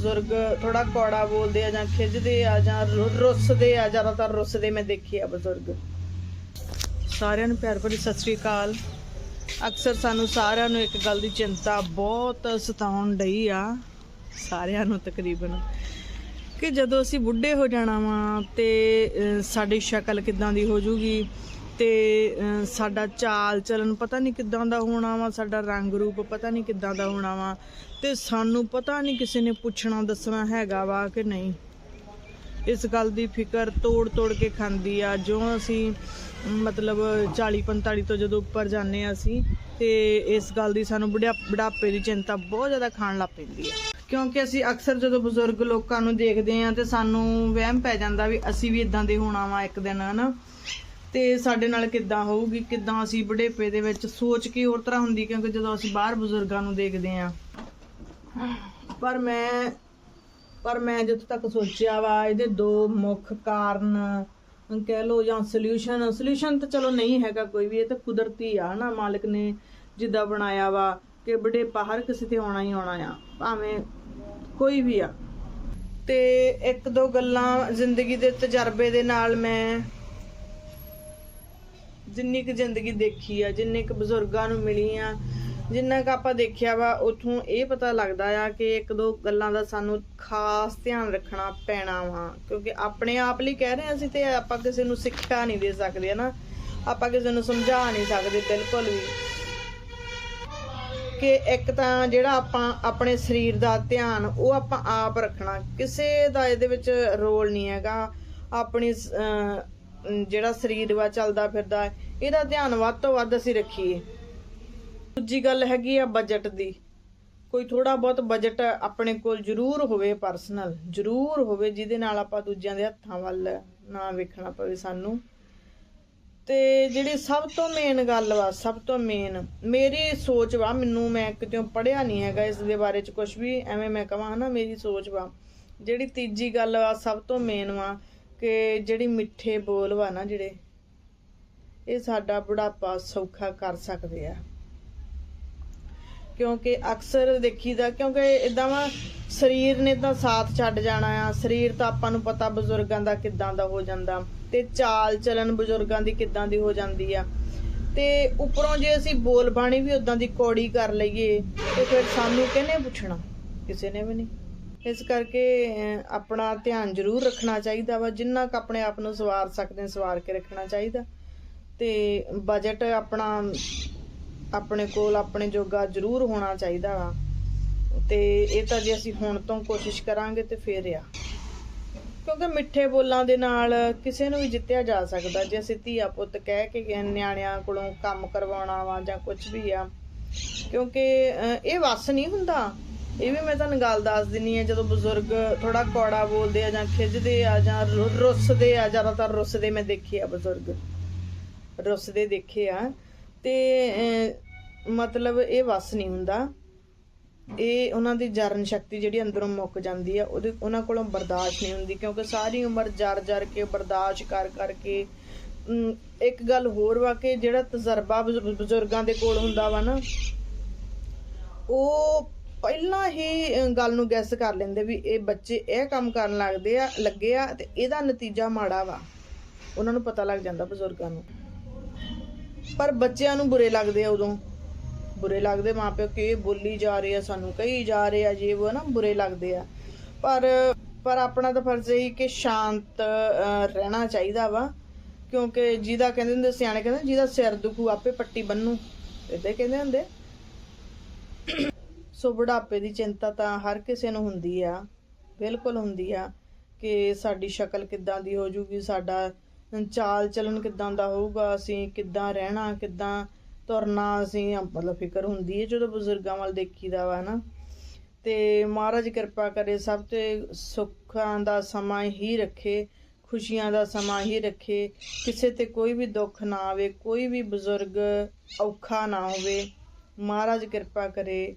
ਬਜ਼ੁਰਗ ਥੋੜਾ ਕੌੜਾ ਬੋਲਦੇ ਆ ਜਾਂ ਖਿੱਚਦੇ ਆ ਜਾਂ ਰੁ- ਰੁੱਸਦੇ ਆ, ਜ਼ਿਆਦਾਤਰ ਰੁੱਸਦੇ ਮੈਂ ਦੇਖੇ ਆ ਬਜ਼ੁਰਗ। ਸਾਰਿਆਂ ਨੂੰ ਪਿਆਰ ਭਰੀ ਸਤਿ ਸ੍ਰੀ ਅਕਾਲ। ਅਕਸਰ ਸਾਨੂੰ ਸਾਰਿਆਂ ਨੂੰ ਇੱਕ ਗੱਲ ਦੀ ਚਿੰਤਾ ਬਹੁਤ ਸਤਾਉਣ ਡਈ ਆ, ਸਾਰਿਆਂ ਨੂੰ ਤਕਰੀਬਨ, ਕਿ ਜਦੋਂ ਅਸੀਂ ਬੁੱਢੇ ਹੋ ਜਾਣਾ ਵਾ ਤੇ ਸਾਡੀ ਸ਼ਕਲ ਕਿੱਦਾਂ ਦੀ ਹੋ ਜੂਗੀ? ਤੇ ਸਾਡਾ ਚਾਲ ਚਲਨ ਪਤਾ ਨਹੀਂ ਕਿੱਦਾਂ ਦਾ ਹੋਣਾ ਵਾ, ਸਾਡਾ ਰੰਗ ਰੂਪ ਪਤਾ ਨਹੀਂ ਕਿੱਦਾਂ ਦਾ ਹੋਣਾ ਵਾ, ਤੇ ਸਾਨੂੰ ਪਤਾ ਨਹੀਂ ਕਿਸੇ ਨੇ ਪੁੱਛਣਾ ਦੱਸਣਾ ਹੈਗਾ ਵਾ ਕਿ ਨਹੀਂ। ਇਸ ਗੱਲ ਦੀ ਫਿਕਰ ਤੋੜ ਤੋੜ ਕੇ ਖਾਂਦੀ ਆ ਜੋ ਅਸੀਂ, ਮਤਲਬ 40 45 ਤੋਂ ਜਦੋਂ ਉੱਪਰ ਜਾਂਦੇ ਆ ਅਸੀਂ, ਤੇ ਇਸ ਗੱਲ ਦੀ ਸਾਨੂੰ ਬੁਢਾ ਬੁਢਾਪੇ ਦੀ ਚਿੰਤਾ ਬਹੁਤ ਜ਼ਿਆਦਾ ਖਾਣ ਲੱਗ ਪੈਂਦੀ ਆ। ਕਿਉਂਕਿ ਅਸੀਂ ਅਕਸਰ ਜਦੋਂ ਬਜ਼ੁਰਗ ਲੋਕਾਂ ਨੂੰ ਦੇਖਦੇ ਆ ਤੇ ਸਾਨੂੰ ਵਹਿਮ ਪੈ ਜਾਂਦਾ ਵੀ ਅਸੀਂ ਵੀ ਇਦਾਂ ਦੇ ਹੋਣਾ ਵਾ ਇੱਕ ਦਿਨ, ਹਨਾ? ਤੇ ਸਾਡੇ ਨਾਲ ਕਿੱਦਾਂ ਹੋਊਗੀ, ਕਿੱਦਾਂ ਅਸੀਂ ਬੁਢੇਪੇ ਦੇ ਵਿੱਚ ਸੋਚ ਕੇ ਹੋਰ ਤਰ੍ਹਾਂ ਹੁੰਦੀ, ਕਿਉਂਕਿ ਜਦੋਂ ਅਸੀਂ ਬਾਹਰ ਬਜ਼ੁਰਗਾਂ ਨੂੰ ਦੇਖਦੇ ਆ ਪਰ ਮੈਂ ਪਰ ਮੈਂ ਜਿੱਥੋਂ ਤੱਕ ਸੋਚਿਆ ਵਾ, ਇਹਦੇ ਦੋ ਮੁੱਖ ਕਾਰਨ ਕਹਿ ਲੋ ਜਾਂ ਸੋਲੂਸ਼ਨ ਸੋਲੂਸ਼ਨ ਤਾਂ ਚਲੋ ਨਹੀਂ ਹੈਗਾ ਕੋਈ ਵੀ, ਇਹ ਤਾਂ ਕੁਦਰਤੀ ਆ ਨਾ, ਮਾਲਕ ਨੇ ਜਿੱਦਾਂ ਬਣਾਇਆ ਵਾ ਕਿ ਬੁਢੇਪਾ ਹਰ ਕਿਸੇ ਤੇ ਆਉਣਾ ਹੀ ਆਉਣਾ ਆ, ਭਾਵੇਂ ਕੋਈ ਵੀ ਆ। ਤੇ ਇੱਕ ਦੋ ਗੱਲਾਂ ਜ਼ਿੰਦਗੀ ਦੇ ਤਜਰਬੇ ਦੇ ਨਾਲ ਮੈਂ ਜਿੰਨੀ ਕੁ ਜ਼ਿੰਦਗੀ ਦੇਖੀ ਆ, ਜਿੰਨੇ ਕੁ ਬਜ਼ੁਰਗਾਂ ਨੂੰ ਮਿਲੀ ਆ, ਜਿੰਨਾ ਕੁ ਆਪਾਂ ਦੇਖਿਆ ਵਾ, ਉਥੋਂ ਇਹ ਪਤਾ ਲੱਗਦਾ ਆ ਕਿ ਇੱਕ ਦੋ ਗੱਲਾਂ ਦਾ ਸਾਨੂੰ ਖਾਸ ਧਿਆਨ ਰੱਖਣਾ ਪੈਣਾ ਵਾ। ਕਿਉਂਕਿ ਆਪਣੇ ਆਪ ਲਈ ਕਹਿ ਰਹੇ ਅਸੀਂ ਤੇ ਆਪਾਂ ਕਿਸੇ ਨੂੰ ਸਿੱਖਿਆ ਨਹੀਂ ਦੇ ਸਕਦੇ, ਹਨਾ? ਆਪਾਂ ਕਿਸੇ ਨੂੰ ਸਮਝਾ ਨਹੀਂ ਸਕਦੇ ਬਿਲਕੁਲ ਵੀ। ਕਿ ਇੱਕ ਤਾਂ ਜਿਹੜਾ ਆਪਾਂ ਆਪਣੇ ਸਰੀਰ ਦਾ ਧਿਆਨ, ਉਹ ਆਪਾਂ ਆਪ ਰੱਖਣਾ। ਕਿਸੇ ਦਾ ਇਹਦੇ ਵਿੱਚ ਰੋਲ ਨਹੀਂ ਹੈਗਾ। ਆਪਣੀ ਅਹ ਜਿਹੜਾ ਸਰੀਰ ਵਾ ਚੱਲਦਾ ਫਿਰਦਾ ਇਹਦਾ ਧਿਆਨ ਵੱਧ ਤੋਂ ਵੱਧ ਅਸੀਂ ਰੱਖੀਏ। ਦੂਜੀ ਗੱਲ ਹੈਗੀ ਆ ਬਜਟ ਦੀ। ਕੋਈ ਥੋੜਾ ਬਹੁਤ ਬਜਟ ਆਪਣੇ ਕੋਲ ਜ਼ਰੂਰ ਹੋਵੇ ਪਰਸਨਲ ਜ਼ਰੂਰ ਹੋਵੇ ਜਿਹਦੇ ਨਾਲ ਆਪਾਂ ਦੂਜਿਆਂ ਦੇ ਹੱਥਾਂ ਵੱਲ ਨਾ ਵੇਖਣਾ ਪਵੇ ਸਾਨੂੰ। ਤੇ ਜਿਹੜੀ ਸਭ ਤੋਂ ਮੇਨ ਗੱਲ ਵਾ, ਸਭ ਤੋਂ ਮੇਨ ਮੇਰੀ ਸੋਚ ਵਾ, ਮੈਨੂੰ ਮੈਂ ਕਿਤੇ ਪੜਿਆ ਨਹੀਂ ਹੈਗਾ ਇਸ ਦੇ ਬਾਰੇ ਚ ਕੁਝ ਵੀ, ਐਵੇਂ ਮੈਂ ਕਹਾਂ ਨਾ ਮੇਰੀ ਸੋਚ ਵਾ। ਜਿਹੜੀ ਤੀਜੀ ਗੱਲ ਵਾ, ਸਭ ਤੋਂ ਮੇਨ ਵਾ ਕਿ ਜਿਹੜੀ ਮਿੱਠੇ ਬੋਲ ਵਾ ਨਾ ਜਿਹੜੇ, ਇਹ ਸਾਡਾ ਬੁਢਾਪਾ ਸੌਖਾ ਕਰ ਸਕਦੇ ਆ। ਕਿਉਂਕਿ ਅਕਸਰ ਦੇਖੀਦਾ, ਕਿਉਂਕਿ ਇਦਾਂ ਵਾ, ਸਰੀਰ ਨੇ ਤਾਂ ਸਾਥ ਛੱਡ ਜਾਣਾ ਆ। ਸਰੀਰ ਤਾਂ ਆਪਾਂ ਨੂੰ ਪਤਾ ਬਜ਼ੁਰਗਾਂ ਦਾ ਕਿੱਦਾਂ ਦਾ ਹੋ ਜਾਂਦਾ ਤੇ ਚਾਲ ਚਲਨ ਬਜ਼ੁਰਗਾਂ ਦੀ ਕਿੱਦਾਂ ਦੀ ਹੋ ਜਾਂਦੀ ਆ। ਤੇ ਉੱਪਰੋਂ ਜੇ ਅਸੀਂ ਬੋਲ ਬਾਣੀ ਵੀ ਉਦਾਂ ਦੀ ਕੌੜੀ ਕਰ ਲਈਏ, ਤੇ ਫਿਰ ਸਾਨੂੰ ਕਿਹਨੇ ਪੁੱਛਣਾ? ਕਿਸੇ ਨੇ ਵੀ ਨਹੀਂ। ਇਸ ਕਰਕੇ ਆਪਣਾ ਧਿਆਨ ਜ਼ਰੂਰ ਰੱਖਣਾ ਚਾਹੀਦਾ ਵਾ, ਜਿੰਨਾ ਕ ਆਪਣੇ ਆਪ ਨੂੰ ਸਵਾਰ ਸਕਦੇ, ਸਵਾਰ ਕੇ ਰੱਖਣਾ ਚਾਹੀਦਾ। ਤੇ ਬਜਟ ਆਪਣਾ, ਆਪਣੇ ਕੋਲ, ਆਪਣੇ ਜੋਗਾ ਜ਼ਰੂਰ ਹੋਣਾ ਚਾਹੀਦਾ ਵਾ। ਤੇ ਇਹ ਤਾਂ ਜੇ ਅਸੀਂ ਹੁਣ ਤੋਂ ਕੋਸ਼ਿਸ਼ ਕਰਾਂਗੇ, ਤੇ ਫੇਰ ਆ। ਕਿਉਂਕਿ ਮਿੱਠੇ ਬੋਲਾਂ ਦੇ ਨਾਲ ਕਿਸੇ ਨੂੰ ਵੀ ਜਿੱਤਿਆ ਜਾ ਸਕਦਾ। ਜੇ ਅਸੀਂ ਧੀਆ ਪੁੱਤ ਕਹਿ ਕੇ ਨਿਆਣਿਆਂ ਕੋਲੋਂ ਕੰਮ ਕਰਵਾਉਣਾ ਵਾ ਜਾਂ ਕੁਝ ਵੀ ਆ, ਕਿਉਂਕਿ ਇਹ ਵਸ ਨਹੀਂ ਹੁੰਦਾ। ਇਹ ਵੀ ਮੈਂ ਤੁਹਾਨੂੰ ਗੱਲ ਦੱਸ ਦਿੰਨੀ ਆ, ਜਦੋਂ ਬਜ਼ੁਰਗ ਥੋੜਾ ਕੌੜਾ ਬੋਲਦੇ ਆ ਜਾਂ ਖਿੱਚਦੇ ਆ ਜਾਂ ਰੁੱਸਦੇ ਆ, ਜ਼ਿਆਦਾਤਰ ਰੁੱਸਦੇ ਮੈਂ ਦੇਖੇ ਆ ਬਜ਼ੁਰਗ। ਰੁੱਸਦੇ ਦੇਖੇ ਆ। ਤੇ ਮਤਲਬ ਇਹ ਵਸ ਨਹੀਂ ਹੁੰਦਾ। ਇਹ ਉਹਨਾਂ ਦੀ ਜਰਨ ਸ਼ਕਤੀ ਜਿਹੜੀ ਅੰਦਰੋਂ ਮੁੱਕ ਜਾਂਦੀ ਆ, ਉਹਦੇ, ਉਹਨਾਂ ਕੋਲੋਂ ਬਰਦਾਸ਼ਤ ਨਹੀਂ ਹੁੰਦੀ, ਕਿਉਂਕਿ ਸਾਰੀ ਉਮਰ ਜਰ ਜਰ ਕੇ, ਬਰਦਾਸ਼ਤ ਕਰ ਕਰਕੇ ਇੱਕ ਗੱਲ ਹੋਰ ਵਾ ਕਿ ਜਿਹੜਾ ਤਜਰਬਾ ਬਜ਼ੁਰਗਾਂ ਦੇ ਕੋਲ ਹੁੰਦਾ ਵਾ ਨਾ, ਉਹ ਪਹਿਲਾਂ ਹੀ ਗੱਲ ਨੂੰ ਗੈਸ ਕਰ ਲੈਂਦੇ ਵੀ ਇਹ ਬੱਚੇ ਇਹ ਕੰਮ ਕਰਨ ਲੱਗਦੇ ਆ, ਲੱਗੇ ਆ ਤੇ ਇਹਦਾ ਨਤੀਜਾ ਮਾੜਾ ਵਾ। ਉਹਨਾਂ ਨੂੰ ਪਤਾ ਲੱਗ ਜਾਂਦਾ ਬਜ਼ੁਰਗਾਂ ਨੂੰ। ਪਰ ਬੱਚਿਆਂ ਨੂੰ ਬੁਰੇ ਲੱਗਦੇ ਆ ਉਦੋਂ। ਬੁਰੇ ਲੱਗਦੇ ਮਾਪਿਓ ਕਿ ਬੋਲੀ ਜਾ ਰਹੇ ਆ, ਸਾਨੂੰ ਕਹੀ ਜਾ ਰਹੇ ਆ, ਜੇ ਉਹ ਨਾ ਬੁਰੇ ਲੱਗਦੇ ਆ। ਪਰ ਪਰ ਆਪਣਾ ਤਾਂ ਫਰਜ਼ ਹੈ ਕਿ ਸ਼ਾਂਤ ਰਹਿਣਾ ਚਾਹੀਦਾ ਵਾ। ਕਿਉਂਕਿ ਜਿਹਦਾ ਕਹਿੰਦੇ ਹੁੰਦੇ, ਸਿਆਣੇ ਕਹਿੰਦੇ ਜਿਹਦਾ ਸਿਰ ਦੁਖੂ, ਆਪੇ ਪੱਟੀ ਬੰਨੂ। ਇਦਾਂ ਕਹਿੰਦੇ ਹੁੰਦੇ। ਸੋ ਬੁਢਾਪੇ ਦੀ ਚਿੰਤਾ ਤਾਂ ਹਰ ਕਿਸੇ ਨੂੰ ਹੁੰਦੀ ਆ, ਬਿਲਕੁਲ ਹੁੰਦੀ ਆ ਕਿ ਸਾਡੀ ਸ਼ਕਲ ਕਿੱਦਾਂ ਦੀ ਹੋ ਜੂਗੀ, ਸਾਡਾ ਚਾਲ ਚਲਨ ਕਿੱਦਾਂ ਦਾ ਹੋਊਗਾ, ਅਸੀਂ ਕਿੱਦਾਂ ਰਹਿਣਾ, ਕਿੱਦਾਂ ਤੁਰਨਾ, ਅਸੀਂ ਮਤਲਬ ਫਿਕਰ ਹੁੰਦੀ ਹੈ ਜਦੋਂ ਬਜ਼ੁਰਗਾਂ ਵੱਲ ਦੇਖੀਦਾ ਵਾ ਨਾ ਤੇ ਮਹਾਰਾਜ ਕਿਰਪਾ ਕਰੇ ਸਭ ਤੇ ਸੁੱਖਾਂ ਦਾ ਸਮਾਂ ਹੀ ਰੱਖੇ, ਖੁਸ਼ੀਆਂ ਦਾ ਸਮਾਂ ਹੀ ਰੱਖੇ, ਕਿਸੇ ਤੇ ਕੋਈ ਵੀ ਦੁੱਖ ਨਾ ਆਵੇ, ਕੋਈ ਵੀ ਬਜ਼ੁਰਗ ਔਖਾ ਨਾ ਹੋਵੇ। ਮਹਾਰਾਜ ਕਿਰਪਾ ਕਰੇ